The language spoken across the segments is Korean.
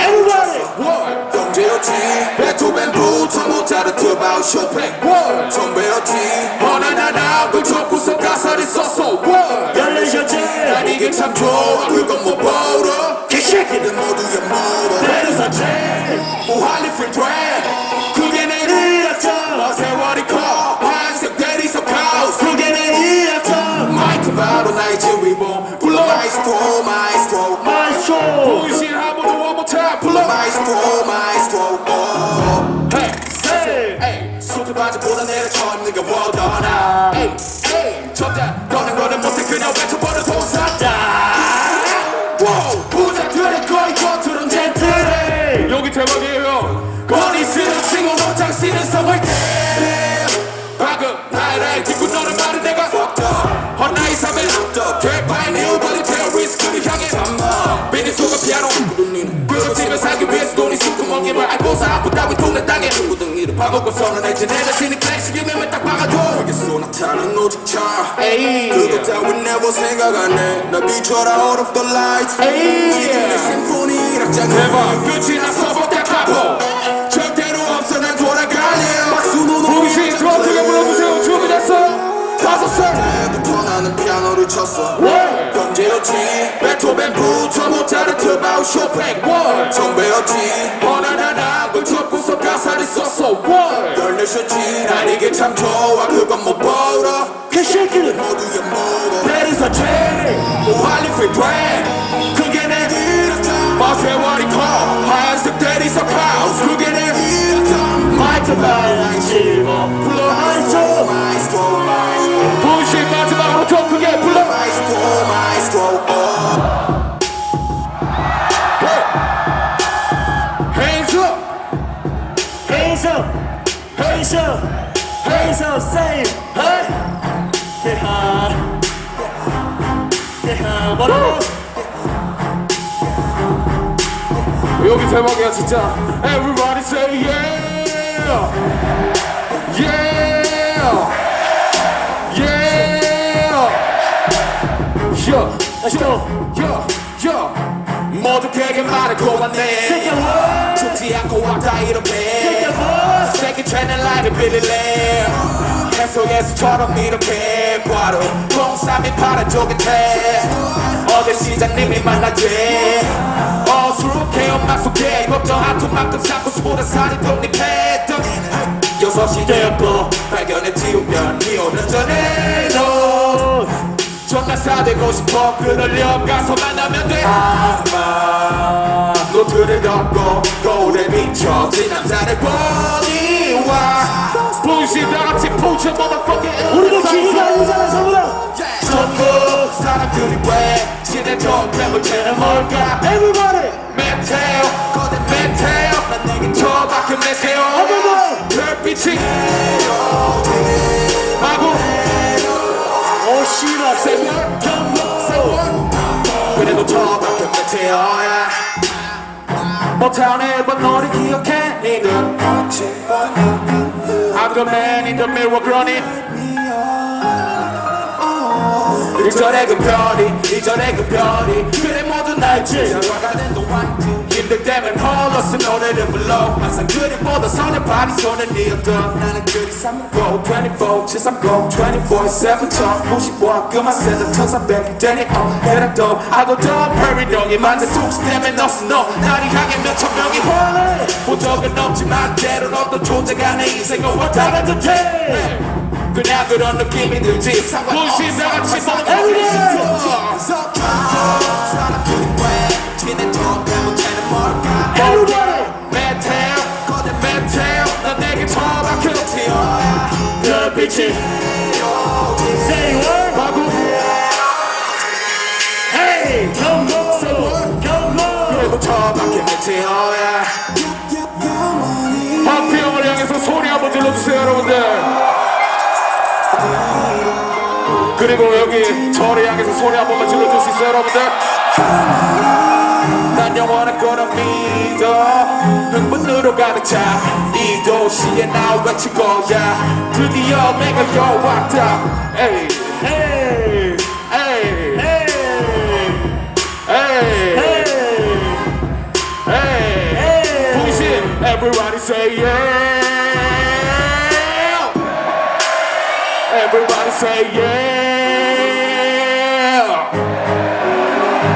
Everybody! One, don't deal G, back to bamboo, tongue out of two about Chopin. Time 불러. 마이스트로 마이스트로 Hey, say 에이 수트 바지보다 내려 쳤는 게 워더나 에이 에이 쳤다 너는 거는 못해. 그냥 외쳐버려. 와우 부자들의 거의 겉으론 젠틀해. 여기 대박이에요. 머리 쓰는 친구로 장씨는 성을 때 방금 나를 딛고 너는 말은 내가 fucked up. 헛나이 삶에 개파인 힐버리 테러리스트를 향해. 비니 속아 피아노 돈이 숨구멍임을 알고서 아프 따위 동네 땅에 둥둥이를 파먹고 선언했지 내 자신이 클래식이면 딱 박아줘. 여기서 나타나는 오직 차 그것 따윈 never 생각 안해나 비춰라 all of the lights. 지금 내 심포니 락장에 대박. 끝이 났어 월 경제였지. 베토벤부터 모차르트 바우 쇼팽. 월. 처음 배웠지. 어나나나 그저 구석 가사를 썼어. 월. 열내셨지. 난 이게 참 좋아. 그건 못 벌어. 개새끼들 모두의 모두 내려서 제 무한리 프리 트랙 그게 내 일이었죠 마세월이 커. 하얀색 대리석 하우스. 그게 내 일이었죠 마이크 발라인 실버 hands up, hands up, say hey 대하, 대하, 뭐라고? 여기 대박이야 진짜 Everybody say yeah Yeah Yeah. Yeah Yeah 되게 말하고 왔네. 죽지 않고 왔다 이렇게. 새끼 채널 라이브 빌릴래. 계속해서처럼 이렇게. 바로 똥싸미 파란 쪽에 어제 시장님이 만났지. 어수룩해 엄마 속에 걱정한 틈만큼 삼고 수보다 살이 독립했던. 여섯 시 되었고 발견했지 우연 이 오는 전에도 존나 사대고 싶어. 그러려 가서 만나면 돼. 아마 노트를 덮고 거울에 비춰진 남자를 보니와. 분신 다같이 push your motherfucking 우리는 기회가 아니잖아, 전부다. 전국 사람들이 왜 지내줘 괴물체는 뭘까? Everybody, 메테오야. 모타운의 번 너를 기억해 니들. I'm the man in the mirror groaning 이전에 그 별이 이전에 그 별이. 그래 모두 날 지나가는 동안 힘들 때면 홀로서 노래를 불러. 항상 그리보다 선녀발이 손을 이었던 나는 그리 삼고 24 730 24-7 1055 그만 세다 천삼백 되니 어 해라도 하고 더 페리동이 만든 툭스 때문에 너스 너 나를 향해 몇천 명이 화내 본 적은 없지만 때론 어떤 존재가 내 인생을 왔다가 듯해 그냥 그런 느낌이 들지. 분신 다같이 사람 별빛이. Say? 마구 Hey, 경고, 경고. 그래도 처박혀 메테오야 박피 형을 향해서 소리 한번 질러주세요 여러분들 그리고 여기 저를 향해서 소리 한 번만 질러줄 수 있어요 여러분들 난 영원한 거는 믿 눈물로 가득 차 이 도시에 나 외친 거야 드디어 내가 여왔다 에이 에이 에이 Everybody say yeah. Everybody say yeah.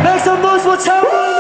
Make some noise for Terry.